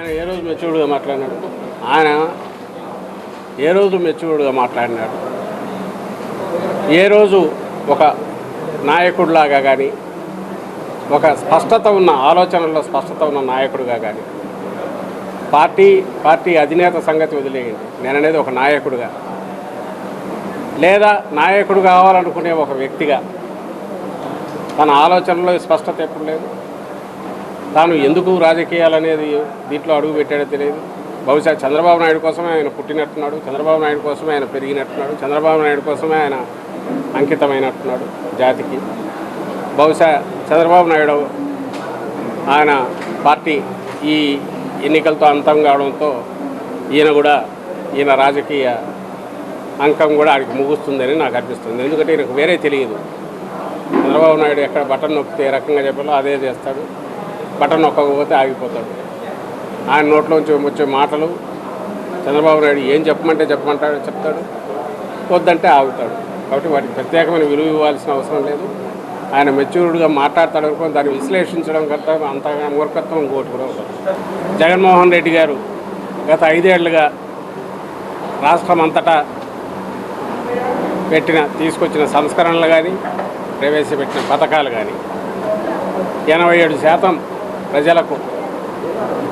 ఆయన ఏ రోజు మెచ్యూర్డ్గా మాట్లాడినాడు? ఆయన ఏ రోజు మెచ్యూర్డ్గా మాట్లాడినాడు? ఏ రోజు ఒక నాయకుడిలాగా కానీ ఒక స్పష్టత ఉన్న ఆలోచనల్లో స్పష్టత ఉన్న నాయకుడిగా కానీ పార్టీ పార్టీ అధినేత సంగతి వదిలేయండి నేను అనేది ఒక నాయకుడిగా లేదా నాయకుడు కావాలనుకునే ఒక వ్యక్తిగా తన ఆలోచనలో స్పష్టత ఎప్పుడు లేదు? తాను ఎందుకు రాజకీయాలు అనేది దీంట్లో అడుగు పెట్టాడో తెలియదు. బహుశా చంద్రబాబు నాయుడు కోసమే ఆయన పుట్టినట్టున్నాడు చంద్రబాబు నాయుడు కోసమే ఆయన పెరిగినట్టున్నాడు చంద్రబాబు నాయుడు కోసమే ఆయన అంకితమైనట్టున్నాడు జాతికి. బహుశా చంద్రబాబు నాయుడు ఆయన పార్టీ ఈ ఎన్నికలతో అంతం కావడంతో ఈయన కూడా ఈయన రాజకీయ అంకం కూడా ఆడికి ముగుస్తుందని నాకు అనిపిస్తుంది. ఎందుకంటే ఈయనకు వేరే తెలియదు. చంద్రబాబు నాయుడు ఎక్కడ బటన్ నొక్కితే ఏ రకంగా చెప్పాలో అదే చేస్తాడు. బటన్ నొక్కకపోతే ఆగిపోతాడు. ఆయన నోట్లోంచి వచ్చే మాటలు చంద్రబాబు నాయుడు ఏం చెప్పమంటే చెప్పమంటాడు చెప్తాడు. వద్దంటే ఆగుతాడు. కాబట్టి వాటికి ప్రత్యేకమైన విలువ ఇవ్వాల్సిన అవసరం లేదు. ఆయన మెచ్యూర్డ్గా మాట్లాడతాడు అనుకోని దాన్ని విశ్లేషించడం కంటే అంతగా మూర్ఖత్వం ఇంకోటి కూడా ఉండదు. జగన్మోహన్ రెడ్డి గారు గత ఐదేళ్ళుగా రాష్ట్రం అంతటా పెట్టిన తీసుకొచ్చిన సంస్కరణలు కానీ ప్రవేశపెట్టిన పథకాలు కానీ ఎనభై ఏడు శాతం ప్రజలకు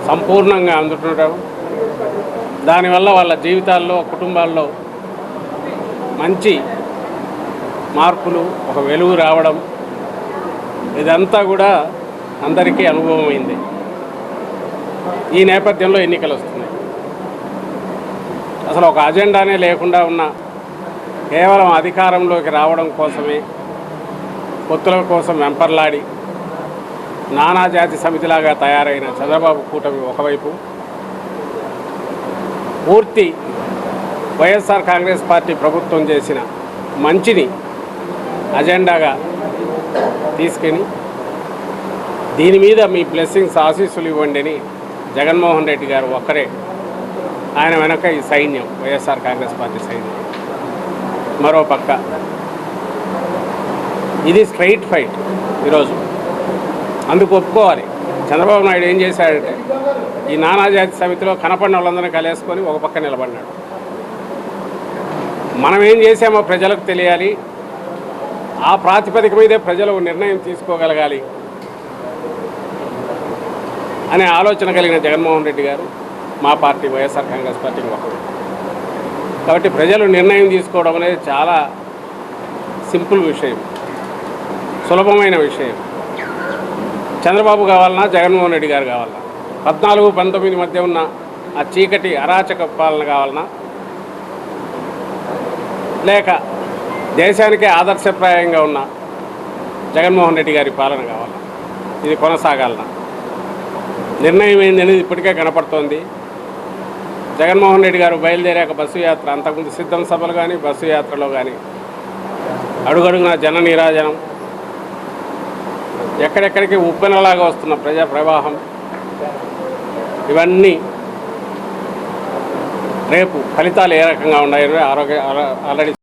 సంపూర్ణంగా అందుతుండడం దానివల్ల వాళ్ళ జీవితాల్లో కుటుంబాల్లో మంచి మార్పులు ఒక వెలుగు రావడం ఇదంతా కూడా అందరికీ అనుభవమైంది. ఈ నేపథ్యంలో ఎన్నికలు వస్తున్నాయి. అసలు ఒక అజెండానే లేకుండా ఉన్న కేవలం అధికారంలోకి రావడం కోసమే పొత్తుల కోసం వెంపర్లాడి నానాజాతి సమితిలాగా తయారైన చంద్రబాబు కూటమి ఒకవైపు పూర్తి వైఎస్ఆర్ కాంగ్రెస్ పార్టీ ప్రభుత్వం చేసిన మంచిని అజెండాగా తీసుకుని దీని మీద మీ బ్లెస్సింగ్స్ ఆశీస్సులు ఇవ్వండి అని జగన్మోహన్ రెడ్డి గారు ఒక్కరే. ఆయన వెనక ఈ సైన్యం వైఎస్ఆర్ కాంగ్రెస్ పార్టీ సైన్యం. మరో పక్క. ఇది స్ట్రైట్ ఫైట్ ఈరోజు. అందుకు ఒప్పుకోవాలి. చంద్రబాబు నాయుడు ఏం చేశాడంటే ఈ నానాజాతి సమితిలో కనపడిన వాళ్ళందరినీ కలేసుకొని ఒక పక్క నిలబడినాడు మనం ఏం చేసామో ప్రజలకు తెలియాలి. ఆ ప్రాతిపదిక మీదే ప్రజలు నిర్ణయం తీసుకోగలగాలి అనే ఆలోచన కలిగిన జగన్మోహన్ రెడ్డి గారు మా పార్టీ వైఎస్ఆర్ కాంగ్రెస్ పార్టీ ఒకరు కాబట్టి ప్రజలు నిర్ణయం తీసుకోవడం అనేది చాలా సింపుల్ విషయం సులభమైన విషయం. చంద్రబాబు కావాలన్నా జగన్మోహన్ రెడ్డి గారు కావాలన్నా. పద్నాలుగు పంతొమ్మిది మధ్య ఉన్న ఆ చీకటి అరాచక పాలన కావాలన్నా. లేక దేశానికే ఆదర్శప్రాయంగా ఉన్న జగన్మోహన్ రెడ్డి గారి పాలన కావాలన్నా. ఇది కొనసాగాలన్నా. నిర్ణయం ఏందనేది ఇప్పటికే కనపడుతోంది. జగన్మోహన్ రెడ్డి గారు బయలుదేరాక బస్సు యాత్ర అంతకుముందు సిద్ధం సభలు కానీ బస్సు యాత్రలో కానీ అడుగడుగున జన నీరాజనం ఎక్కడెక్కడికి ఉప్పెనలాగా వస్తున్న ప్రజా ప్రవాహం. ఇవన్నీ రేపు ఫలితాలు ఏ రకంగా ఉన్నాయో? ఆరోగ్య ఆల్రెడీ